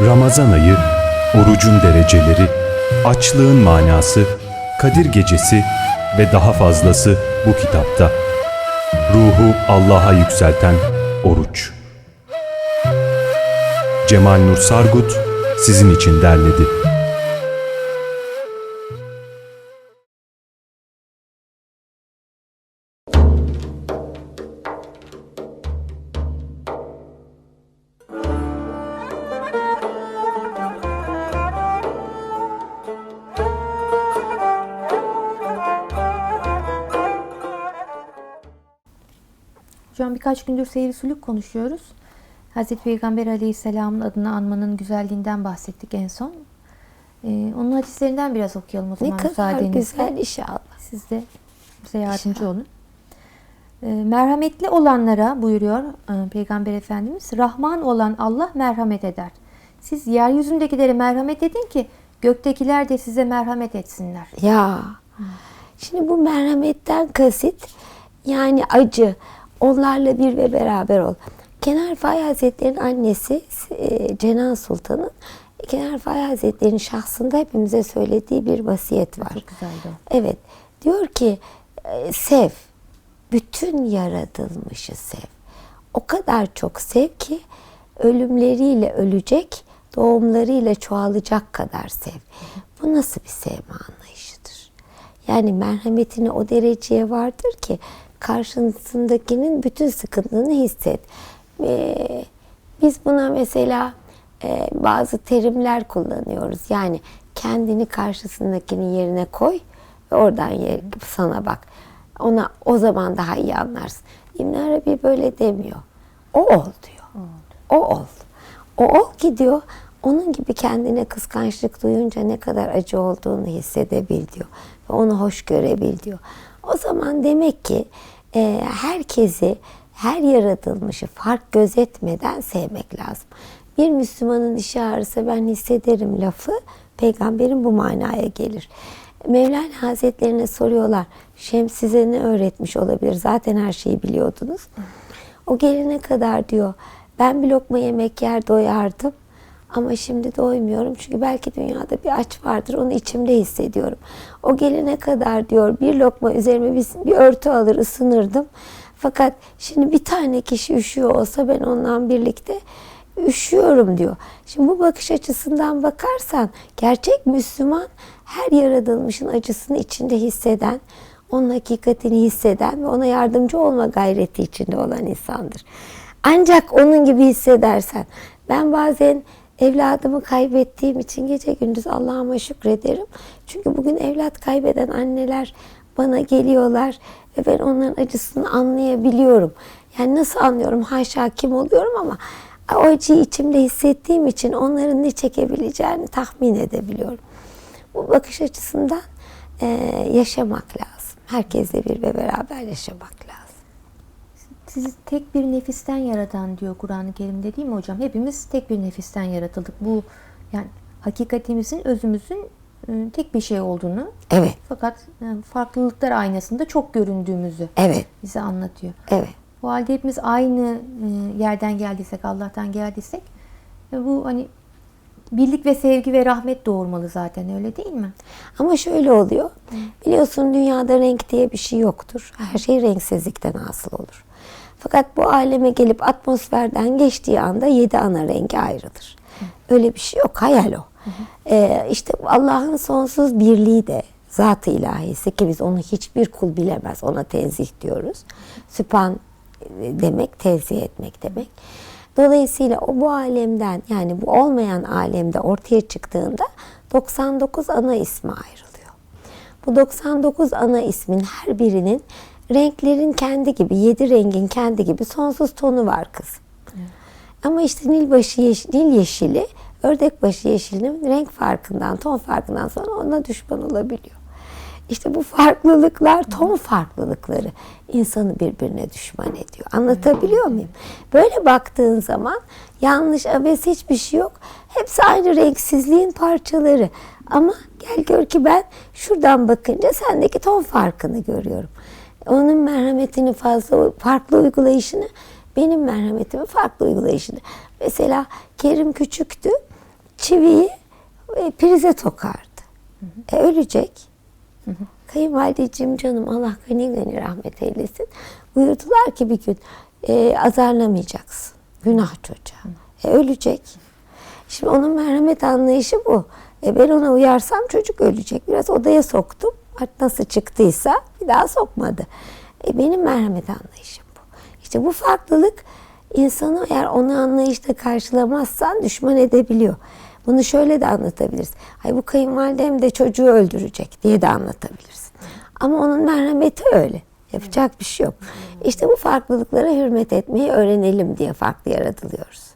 Ramazan ayı, orucun dereceleri, açlığın manası, Kadir gecesi ve daha fazlası bu kitapta. Ruhu Allah'a yükselten oruç. Cemal Nur Sargut sizin için derledi. Hocam birkaç gündür seyir sülük konuşuyoruz. Hazreti Peygamber Aleyhisselam'ın adını anmanın güzelliğinden bahsettik en son. Ee, onun hadislerinden biraz okuyalım o Ne zaman kadar müsaadenizle. güzel inşallah. Siz de bize yardımcı olun. Ee, merhametli olanlara buyuruyor e, Peygamber Efendimiz, Rahman olan Allah merhamet eder. Siz yeryüzündekilere merhamet edin ki göktekiler de size merhamet etsinler. Ya. Şimdi bu merhametten kasıt yani acı. Onlarla bir ve beraber ol. Kenar Fay Hazretleri'nin annesi e, Cenan Sultan'ın Kenar Fay Hazretleri'nin şahsında hepimize söylediği bir vasiyet var. Çok güzeldi. Evet. Diyor ki e, sev. Bütün yaratılmışı sev. O kadar çok sev ki ölümleriyle ölecek, doğumlarıyla çoğalacak kadar sev. Bu nasıl bir sevme anlayışıdır? Yani merhametini o dereceye vardır ki karşısındakinin bütün sıkıntını hisset. Ee, biz buna mesela e, bazı terimler kullanıyoruz. Yani kendini karşısındakinin yerine koy ve oradan sana bak. Ona o zaman daha iyi anlarsın. İbn Arabi böyle demiyor. O ol diyor. O ol. O ol ki diyor onun gibi kendine kıskançlık duyunca ne kadar acı olduğunu hissedebil diyor. Ve onu hoş görebil diyor. O zaman demek ki e, herkesi, her yaratılmışı fark gözetmeden sevmek lazım. Bir Müslümanın işi ağrısa ben hissederim lafı peygamberin bu manaya gelir. Mevlana Hazretlerine soruyorlar. Şems size ne öğretmiş olabilir? Zaten her şeyi biliyordunuz. O gelene kadar diyor ben bir lokma yemek yer doyardım. Ama şimdi doymuyorum çünkü belki dünyada bir aç vardır onu içimde hissediyorum. O gelene kadar diyor bir lokma üzerime bir, bir örtü alır ısınırdım. Fakat şimdi bir tane kişi üşüyor olsa ben ondan birlikte üşüyorum diyor. Şimdi bu bakış açısından bakarsan gerçek Müslüman her yaratılmışın acısını içinde hisseden, onun hakikatini hisseden ve ona yardımcı olma gayreti içinde olan insandır. Ancak onun gibi hissedersen, ben bazen evladımı kaybettiğim için gece gündüz Allah'ıma şükrederim. Çünkü bugün evlat kaybeden anneler bana geliyorlar ve ben onların acısını anlayabiliyorum. Yani nasıl anlıyorum? Haşa kim oluyorum ama o acıyı içimde hissettiğim için onların ne çekebileceğini tahmin edebiliyorum. Bu bakış açısından eee, yaşamak lazım. Herkesle bir ve beraber yaşamak lazım. Sizi tek bir nefisten yaratan diyor Kur'an-ı Kerim'de değil mi hocam? Hepimiz tek bir nefisten yaratıldık. Bu yani hakikatimizin, özümüzün e, tek bir şey olduğunu Evet, fakat e, farklılıklar aynasında çok göründüğümüzü evet, bize anlatıyor. evet. Bu halde hepimiz aynı e, yerden geldiysek, Allah'tan geldiysek bu hani birlik ve sevgi ve rahmet doğurmalı zaten öyle değil mi? Ama şöyle oluyor. Biliyorsun dünyada renk diye bir şey yoktur. Her şey renksizlikten hasıl olur. Fakat bu aleme gelip atmosferden geçtiği anda yedi ana rengi ayrılır. Öyle bir şey yok. Hayal o. Ee, işte Allah'ın sonsuz birliği de zat-ı ilahisi ki biz onu hiçbir kul bilemez. Ona tenzih diyoruz. Sübhan demek tenzih etmek demek. Dolayısıyla o bu alemden yani bu olmayan alemde ortaya çıktığında 99 ana ismi ayrılıyor. Bu 99 ana ismin her birinin renklerin kendi gibi, yedi rengin kendi gibi sonsuz tonu var kız. Ama işte Nilbaşı yeş- Nil yeşili, ördekbaşı yeşilinin renk farkından, ton farkından sonra ona düşman olabiliyor. İşte bu farklılıklar, ton farklılıkları insanı birbirine düşman ediyor. Anlatabiliyor muyum? Böyle baktığın zaman yanlış, abes hiçbir şey yok. Hepsi aynı renksizliğin parçaları. Ama gel gör ki ben şuradan bakınca sendeki ton farkını görüyorum. Onun merhametini fazla farklı uygulayışını benim merhametimi farklı uygulayışını. Mesela Kerim küçüktü. çiviyi e, prize tokardı. E, ölecek. Kayınvalideciğim canım Allah gani gani rahmet eylesin. Buyurdular ki bir gün e, azarlamayacaksın. Günah çocuğa. E, ölecek. Şimdi onun merhamet anlayışı bu. E, ben ona uyarsam çocuk ölecek. Biraz odaya soktum. Artık nasıl çıktıysa bir daha sokmadı. E, benim merhamet anlayışım bu. İşte bu farklılık insanı eğer onu anlayışla karşılamazsan düşman edebiliyor. Bunu şöyle de anlatabiliriz. Ay bu kayınvalidem de çocuğu öldürecek diye de anlatabilirsin. Ama onun merhameti öyle. Yapacak bir şey yok. İşte bu farklılıklara hürmet etmeyi öğrenelim diye farklı yaratılıyoruz.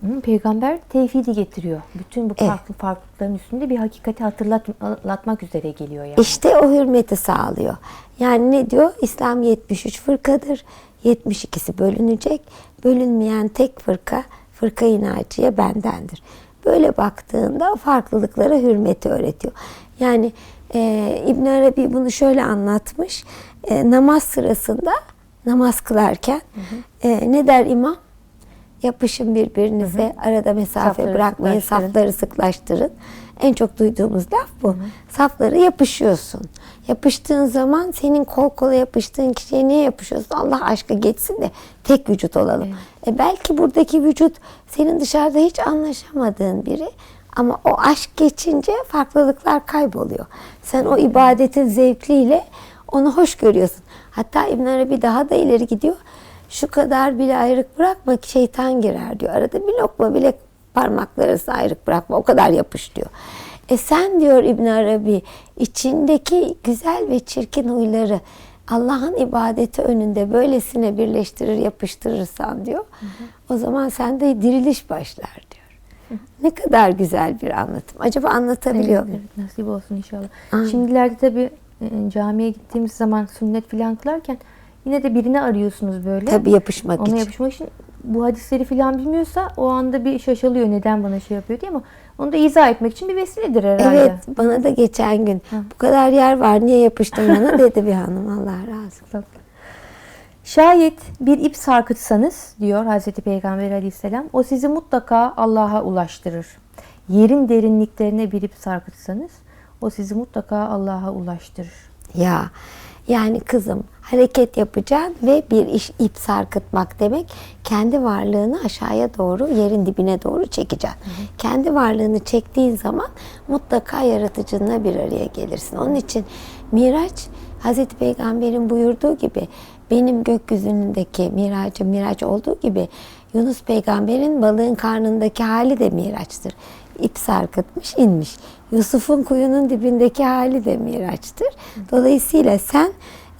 Hı, Peygamber tevhidi getiriyor. Bütün bu Evet. farklı farklılıkların üstünde bir hakikati hatırlat- hatırlatmak üzere geliyor yani. İşte o hürmeti sağlıyor. Yani ne diyor? İslam 73 fırkadır. 72'si bölünecek. Bölünmeyen tek fırka, fırka-i naciye bendendir. Böyle baktığında farklılıklara hürmeti öğretiyor. Yani e, İbn Arabi bunu şöyle anlatmış. E, namaz sırasında namaz kılarken e, ne der imam? Yapışın birbirinize, arada mesafe Safları bırakmayın, sıklaştırın. safları sıklaştırın. En çok duyduğumuz laf bu. Saflara yapışıyorsun. Yapıştığın zaman senin kol kola yapıştığın kişiye niye yapışıyorsun? Allah aşkı geçsin de tek vücut olalım. E belki buradaki vücut senin dışarıda hiç anlaşamadığın biri ama o aşk geçince farklılıklar kayboluyor. Sen o ibadetin zevkliyle onu hoş görüyorsun. Hatta İbn Arabi daha da ileri gidiyor. Şu kadar bile ayrık bırakma ki şeytan girer diyor. Arada bir lokma bile parmaklar arasında ayrık bırakma. O kadar yapış diyor. E sen diyor İbn Arabi içindeki güzel ve çirkin huyları Allah'ın ibadeti önünde böylesine birleştirir yapıştırırsan diyor. O zaman sende diriliş başlar diyor. Ne kadar güzel bir anlatım. Acaba anlatabiliyor muyum? Evet, nasip olsun inşallah. Amin. Şimdilerde tabii e, camiye gittiğimiz zaman sünnet filan kılarken yine de birini arıyorsunuz böyle. Tabii yapışmak Ona için. yapışmak için bu hadisleri filan bilmiyorsa o anda bir şaşalıyor neden bana şey yapıyor diye ama onu da izah etmek için bir vesiledir herhalde. Evet bana da geçen gün bu kadar yer var niye yapıştın bana dedi bir hanım Allah razı olsun. Şayet bir ip sarkıtsanız diyor Hazreti Peygamber aleyhisselam o sizi mutlaka Allah'a ulaştırır. Yerin derinliklerine bir ip sarkıtsanız o sizi mutlaka Allah'a ulaştırır. Ya yani kızım hareket yapacaksın ve bir iş ip sarkıtmak demek kendi varlığını aşağıya doğru yerin dibine doğru çekeceksin. Kendi varlığını çektiğin zaman mutlaka yaratıcınla bir araya gelirsin. Onun için Miraç Hazreti Peygamber'in buyurduğu gibi benim gökyüzündeki miracım miraç olduğu gibi Yunus peygamberin balığın karnındaki hali de miraçtır. İp sarkıtmış inmiş. Yusuf'un kuyunun dibindeki hali de miraçtır. Dolayısıyla sen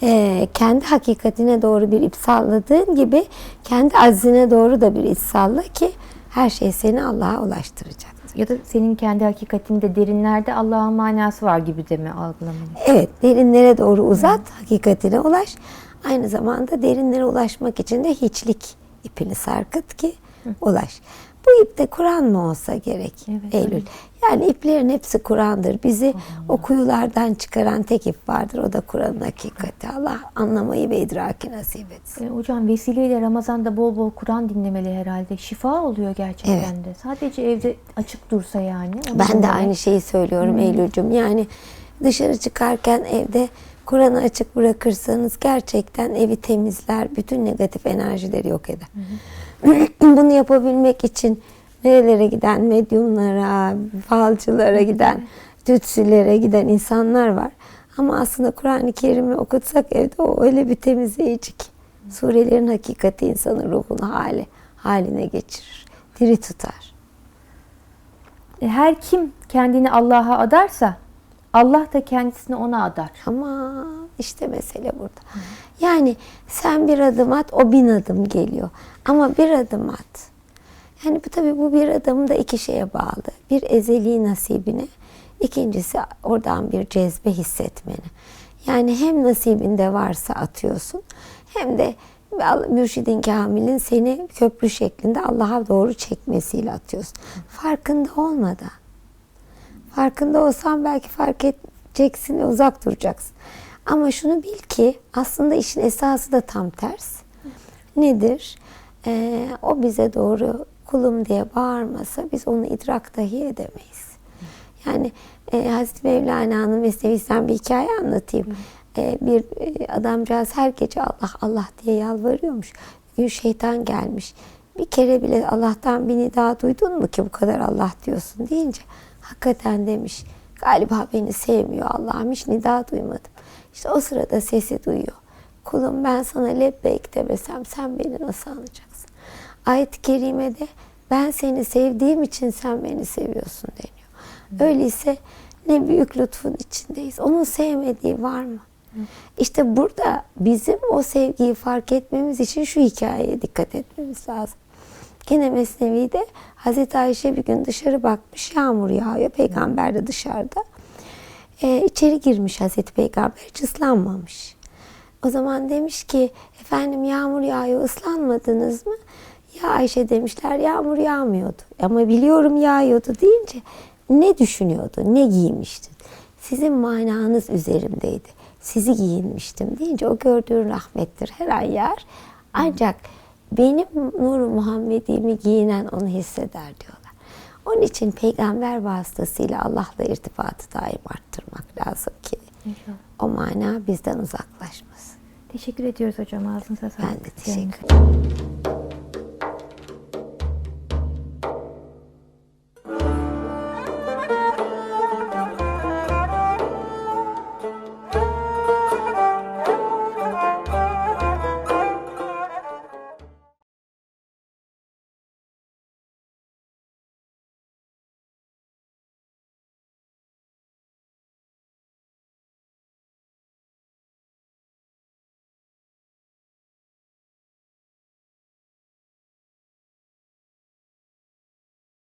e, kendi hakikatine doğru bir ip salladığın gibi kendi aczine doğru da bir ip salla ki her şey seni Allah'a ulaştıracak. Ya da senin kendi hakikatinde derinlerde Allah'ın manası var gibi de mi algılamalıyım? Evet, derinlere doğru uzat, hakikatine ulaş. Aynı zamanda derinlere ulaşmak için de hiçlik ipini sarkıt ki ulaş. Bu ip de Kur'an mı olsa gerek Evet, Eylül? Yani iplerin hepsi Kur'an'dır. Bizi o kuyulardan çıkaran tek ip vardır. O da Kur'an'ın hakikati. Allah anlamayı ve idraki nasip etsin. E, hocam vesileyle Ramazan'da bol bol Kur'an dinlemeli herhalde. Şifa oluyor gerçekten de. Sadece evde açık dursa yani. onu Ben de aynı şeyi söylüyorum Eylül'cüm. Yani dışarı çıkarken evde Kur'an'ı açık bırakırsanız gerçekten evi temizler, bütün negatif enerjileri yok eder. Bunu yapabilmek için nerelere giden medyumlara, falcılara giden, tütsülere giden insanlar var. Ama aslında Kur'an-ı Kerim'i okutsak evde o öyle bir temizleyici ki. Surelerin hakikati insanın ruhunu hali, haline geçirir. Diri tutar. E, Her kim kendini Allah'a adarsa Allah da kendisini ona adar. Ama işte mesele burada. Yani sen bir adım at, o bin adım geliyor. Ama bir adım at. Yani bu tabii bu bir adım da iki şeye bağlı. Bir ezeli nasibine, ikincisi oradan bir cezbe hissetmeni. Yani hem nasibinde varsa atıyorsun, hem de mürşidin kamilin seni köprü şeklinde Allah'a doğru çekmesiyle atıyorsun. Farkında olmadan. Farkında olsan belki fark edeceksin uzak duracaksın. Ama şunu bil ki aslında işin esası da tam ters. Nedir? Ee, o bize doğru kulum diye bağırmasa biz onu idrak dahi edemeyiz. Yani e, Hazreti Mevlana'nın Mesnevi'sinden bir hikaye anlatayım. E, bir e, adamcağız her gece Allah Allah diye yalvarıyormuş. Bir gün şeytan gelmiş. Bir kere bile Allah'tan bir nida duydun mu ki bu kadar Allah diyorsun deyince hakikaten demiş. Galiba beni sevmiyor Allah'ım hiç nida duymadım. İşte o sırada sesi duyuyor. Kulum ben sana lebbeyk demesem sen beni nasıl anlayacaksın? Ayet-i kerimede ben seni sevdiğim için sen beni seviyorsun deniyor. Öyleyse ne büyük lütfun içindeyiz. Onun sevmediği var mı? İşte burada bizim o sevgiyi fark etmemiz için şu hikayeye dikkat etmemiz lazım. Gene Mesnevi'de Hazreti Ayşe bir gün dışarı bakmış yağmur yağıyor. Peygamber de dışarıda. Ee, içeri girmiş Hazreti Peygamber hiç ıslanmamış. O zaman demiş ki efendim yağmur yağıyor ıslanmadınız mı? Ya Ayşe demişler yağmur yağmıyordu. Ama biliyorum yağıyordu deyince ne düşünüyordu, ne giymiştin? Sizin mananız üzerimdeydi. Sizi giyinmiştim deyince o gördüğün rahmettir. Her an yağar. Ancak benim nuru Muhammed'imi giyinen onu hisseder diyorlar. Onun için peygamber vasıtasıyla Allah'la irtibatı daim arttırmak lazım ki İnşallah. o mana bizden uzaklaşmasın. Teşekkür ediyoruz hocam. Ağzınıza sağlık. Ben de teşekkür ederim.